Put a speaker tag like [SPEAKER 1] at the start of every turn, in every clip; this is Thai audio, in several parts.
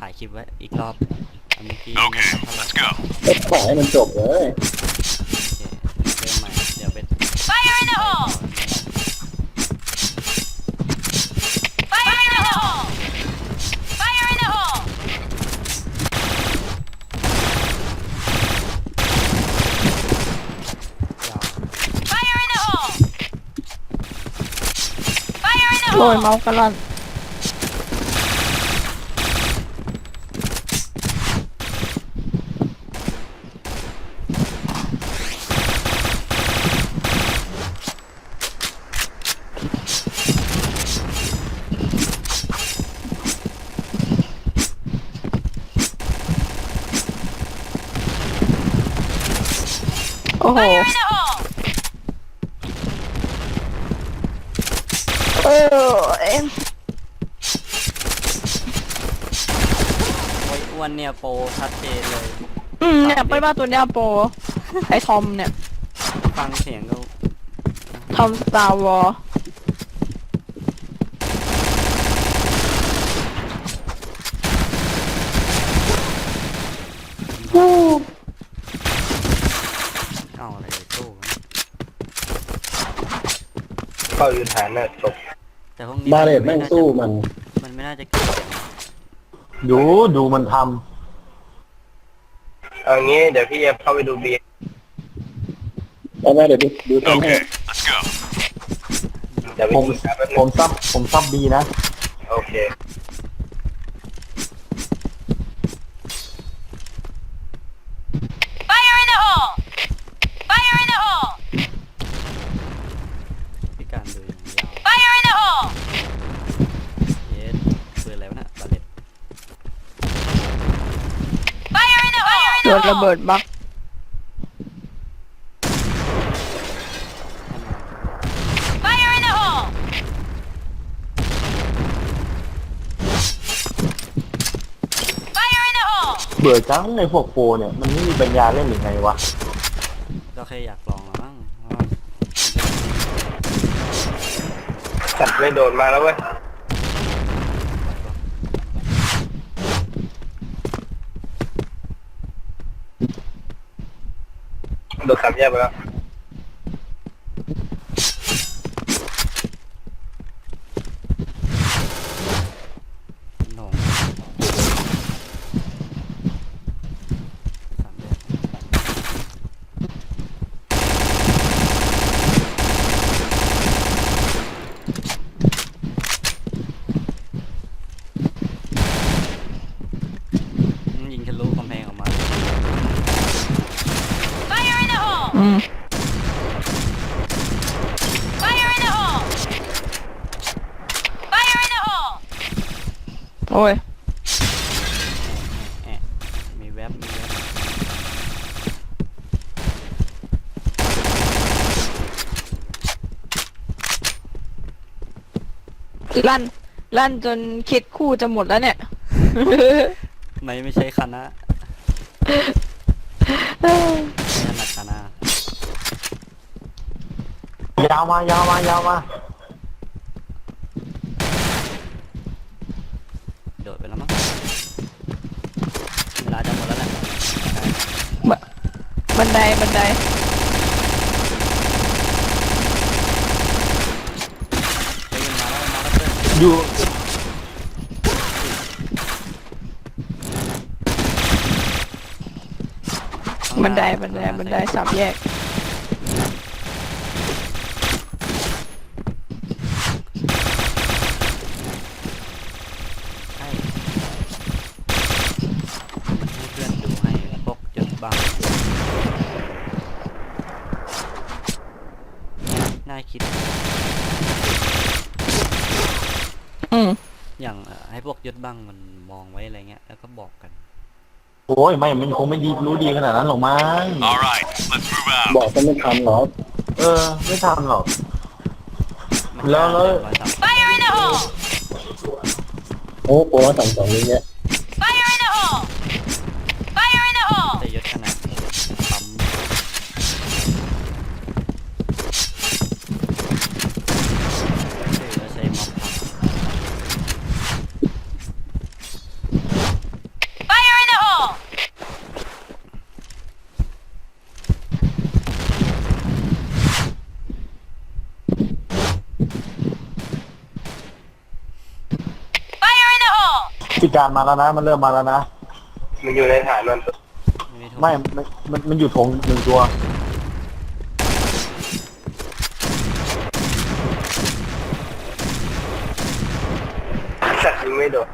[SPEAKER 1] ถ่ายคลิปไว้อีกรอบอันเมื่อกี้
[SPEAKER 2] Okay,
[SPEAKER 1] ไม่ทัน
[SPEAKER 2] let's
[SPEAKER 1] เท่าไหร่
[SPEAKER 2] go.
[SPEAKER 3] ก็ปล่อยให้มันจบเลย
[SPEAKER 1] โอเคเริ่มใหม่เดี๋ยวเป็น
[SPEAKER 4] Fire in the hole! Fire in the hole! Fire in the hole!
[SPEAKER 1] ยาว
[SPEAKER 4] Fire in the hole! Fire in the
[SPEAKER 5] โรย
[SPEAKER 4] hole!
[SPEAKER 5] เมาส์กระล่อน อ้โห
[SPEAKER 4] Fire in the hole!
[SPEAKER 5] เออเอ็ม
[SPEAKER 1] โอ้ยอ้วนเนี่ยโปรชัดเจนเลย
[SPEAKER 5] อืมเนี่ยไปว่าตัวเนี้ยโปรไอทอมเนี่ย
[SPEAKER 1] ฟังเสียงก็
[SPEAKER 5] ทอมสตาร์วอล
[SPEAKER 1] เอาอะไรไปสู้วะ
[SPEAKER 3] เข้าอยู่ฐานน่ะจบ
[SPEAKER 1] แต่พวกนี้
[SPEAKER 3] บาเลตแม่งสู้มัน
[SPEAKER 1] มันไม่น่าจะเก่งนะ
[SPEAKER 6] ดูดูมันท
[SPEAKER 3] เอางี้เดี๋ยวพี่จะเข้าไปดูบีเอามาเดี๋ยวดูดูต้นให้
[SPEAKER 2] Okay, let's go.
[SPEAKER 3] เดี๋ยวำไป
[SPEAKER 6] ผม
[SPEAKER 3] ดูแป๊บนึง
[SPEAKER 6] ผมซับผมซับบีนะ
[SPEAKER 3] โอเค
[SPEAKER 4] Fire in the hole! Fire in the hole!
[SPEAKER 1] พี่การดูอย่างยาว
[SPEAKER 4] Fire in the hole!
[SPEAKER 1] เยสปืนอะไรวะน่ะบาเลต
[SPEAKER 4] Fire in the hole!
[SPEAKER 5] โดนระเบิดบัก
[SPEAKER 4] Fire in the hole! Fire in the hole!
[SPEAKER 6] เบื่อจังในพวกโปรเนี่ย มันไม่มีปัญญาเล่นหรือไงวะ
[SPEAKER 1] ก็แค่อยากลองละมั้งว่า
[SPEAKER 3] สัตว์ไม่โดนมาแล้วเว้ย โดนสามแยกไปแล้ว
[SPEAKER 1] หนงสามแยกอืมยิงทะลุกำแพงออกมา
[SPEAKER 4] Fire in the hole!
[SPEAKER 5] อืม
[SPEAKER 4] Fire in the hole! Fire in the hole!
[SPEAKER 5] โอ้ย
[SPEAKER 1] แอะมีแว็บมีแว็บ
[SPEAKER 5] ลั่น ลั่นจนคิดคู่จะหมดแล้วเนี่ย
[SPEAKER 1] ไม่ไม่ใช่คณะไม่ถนัดคณะ
[SPEAKER 6] ยาวมายาวมายาวมา
[SPEAKER 1] โดดไปแล้วมั้งเวลาจะหมดแล้วแหละ
[SPEAKER 5] บันไดบันได
[SPEAKER 1] เฮ้ยมันมาแล้วมาแล้วเพื่อน
[SPEAKER 6] อยู่
[SPEAKER 1] ข้างห
[SPEAKER 5] บั
[SPEAKER 1] น้าน
[SPEAKER 5] ไดบันไดบันไดสามแยก
[SPEAKER 1] ให้ให้เพื่อนดูให้พกจุดบัง น่าคิด
[SPEAKER 5] อืม
[SPEAKER 1] อย่างเอ่อให้พวกยศบังมันมองไว้อะไรเงี้ย แล้วก็บอกกัน
[SPEAKER 6] โอ้ยไม่มันคงไม่ดีรู้ดีขนาดนั้นหรอกมั้ง
[SPEAKER 2] All right, let's move out.
[SPEAKER 3] บอกก็ไม่ทำหรอก
[SPEAKER 6] เออ ไม่ทำหรอก
[SPEAKER 1] มัน
[SPEAKER 6] แล้วแล้ว
[SPEAKER 1] เดินมาทำ
[SPEAKER 4] Fire in the hole!
[SPEAKER 3] โอ้โปรสั่งสอนนี้เนี่ย
[SPEAKER 4] Fire in the hole! Fire in the hole!
[SPEAKER 1] แต่ยศขนาดนี้ปั๊มชื่อแล้วใช้ม็อบทำ
[SPEAKER 6] พี่ การมาแล้วนะ มันเริ่มมาแล้วนะ
[SPEAKER 3] มันอยู่ในฐานมัน
[SPEAKER 1] ไม่โทษ
[SPEAKER 6] ไม่มันมันมันอยู่ถงหนึ่งตัว
[SPEAKER 3] สัตว์ยิงไม่โดน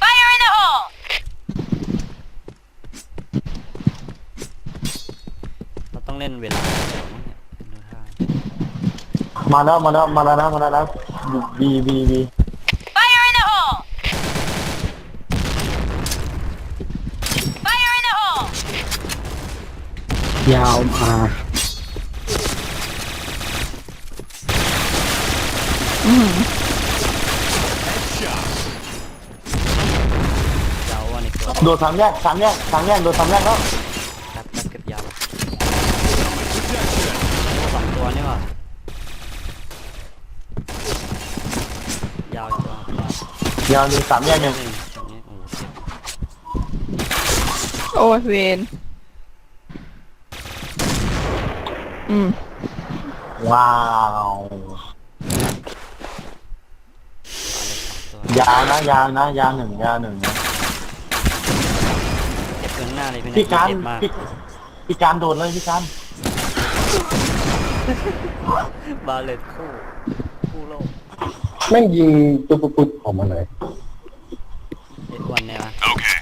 [SPEAKER 4] Fire in the hole!
[SPEAKER 1] เราต้องเล่นเวลาเดี๋ยวมั้งเนี่ยดูท่า
[SPEAKER 6] มาแล้วมาแล้วมาแล้วนะมาแล้วนะบีบีบี
[SPEAKER 4] Fire in the hole! Fire in the hole!
[SPEAKER 6] ยาวมา
[SPEAKER 5] อืม
[SPEAKER 1] เจ้าวันอีกตัว
[SPEAKER 6] โดดสามแยกสามแยกสามแยกโดดสามแยกแล้ว
[SPEAKER 1] แป๊บแป๊บเก็บยาวสองตัวนี่หว่ายาวจัง
[SPEAKER 6] ยาวเลยสามแยกหนึ่ง
[SPEAKER 1] หนึ่งตรงนี้โอ้โหเจ็บ
[SPEAKER 5] โอ้ยเวนอืม
[SPEAKER 6] ว้าว
[SPEAKER 1] ตัว
[SPEAKER 6] ยาวนะยาวนะยาวหนึ่งยาวหนึ่งนะ
[SPEAKER 1] เจ็บเกินหน้าเลยเป็น
[SPEAKER 6] พี่การ
[SPEAKER 1] เจ็บมาก
[SPEAKER 6] พี่พี่การโดดเลยพี่การ
[SPEAKER 1] บาเลตคู่คู่โลก
[SPEAKER 3] แม่งยิงตุ๊บปุ๊บออกมาเลย
[SPEAKER 1] เอ็ดวันเนี่ยนะ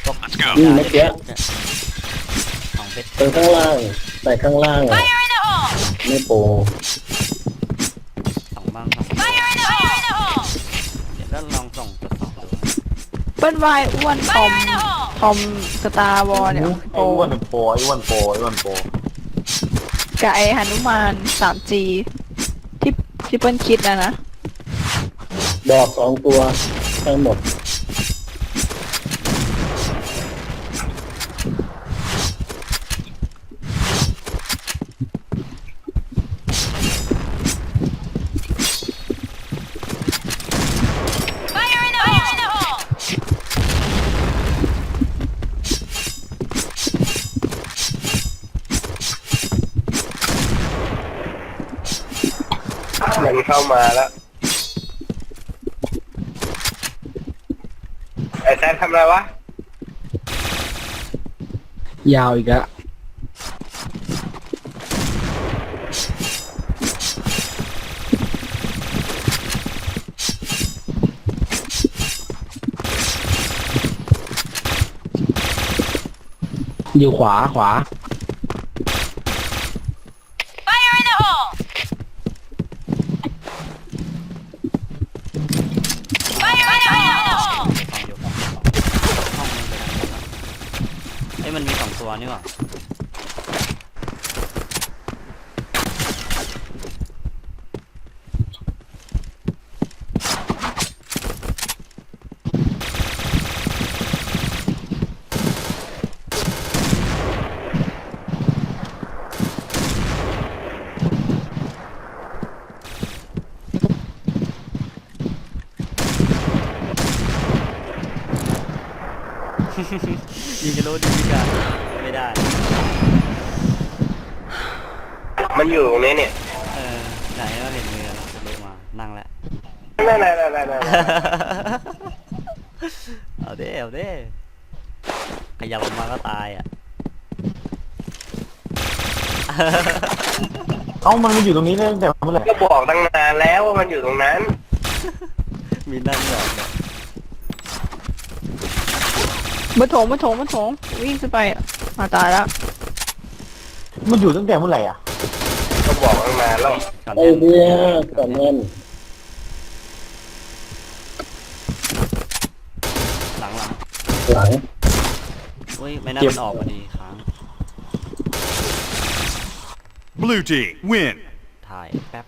[SPEAKER 1] ตก
[SPEAKER 3] อืมเมื่อกี้
[SPEAKER 1] ของเพชร
[SPEAKER 3] ตรงข้างล่าง แต่ข้างล่างอะ
[SPEAKER 4] Fire in the hole!
[SPEAKER 3] ไม่โปร
[SPEAKER 1] สองบ้างสอง
[SPEAKER 4] Fire in the hole! Fire in the hole!
[SPEAKER 1] เดี๋ยวก็ลองส่งตัวสองดู
[SPEAKER 5] เปิ้ลวายอ้วนทอม
[SPEAKER 4] Fire in the hole!
[SPEAKER 5] ทอมสตาร์วอลเนี่ย
[SPEAKER 6] ไอ้
[SPEAKER 5] โปร
[SPEAKER 6] อ้วนโปรไอ้อ้วนโปรไอ้อ้วนโปร
[SPEAKER 5] กับไอหนุมาน 3G ที่ที่เปิ้ลคิดนะนะ
[SPEAKER 3] ดอกสองตัวทั้งหมด
[SPEAKER 4] Fire in the hole! Fire in the hole!
[SPEAKER 3] มัน เข้ามาแล้วไอ้แซนทำอะไรวะ
[SPEAKER 6] ยาวอีกแล้วอยู่ขวาขวา
[SPEAKER 4] Fire in the hole! Fire in the hole!
[SPEAKER 1] สองอยู่ห้องนึงไปทางนู้นแล้วเอ้ยมันมีสองตัวนี่หว่ายิงจะรู้ดีพิกา ไม่ได้
[SPEAKER 3] มันอยู่ตรงนี้เนี่ย
[SPEAKER 1] เออไหนเราเห็นมือแล้วจะรู้มา นั่งแล้ว
[SPEAKER 3] นั่นนั่นนั่นนั่น
[SPEAKER 1] เอาเด้เอาเด้ขยับออกมาก็ตายอะ
[SPEAKER 6] เอ้ามันมาอยู่ตรงนี้ได้ตั้งแต่เมื่อไหร่
[SPEAKER 3] ก็บอกตั้งนานแล้วว่ามันอยู่ตรงนั้น
[SPEAKER 1] มีนั่งหยอกเนี่ย
[SPEAKER 5] บนโถงบนโถงบนโถงวิ่งขึ้นไปอะ มาตายแล้ว
[SPEAKER 6] มันอยู่ตั้งแต่เมื่อไหร่อะ
[SPEAKER 3] ก็บอกตั้งนานแล้ว
[SPEAKER 1] ก่อน
[SPEAKER 3] ไอ้
[SPEAKER 1] เล่น
[SPEAKER 3] เนี่ยก่อนเล่น
[SPEAKER 1] หลังหลัง
[SPEAKER 3] หลัง
[SPEAKER 1] อุ้ยไม่น่ามันออกพอดีค้าง
[SPEAKER 2] Blue team, win.
[SPEAKER 1] ถ่ายแป๊บ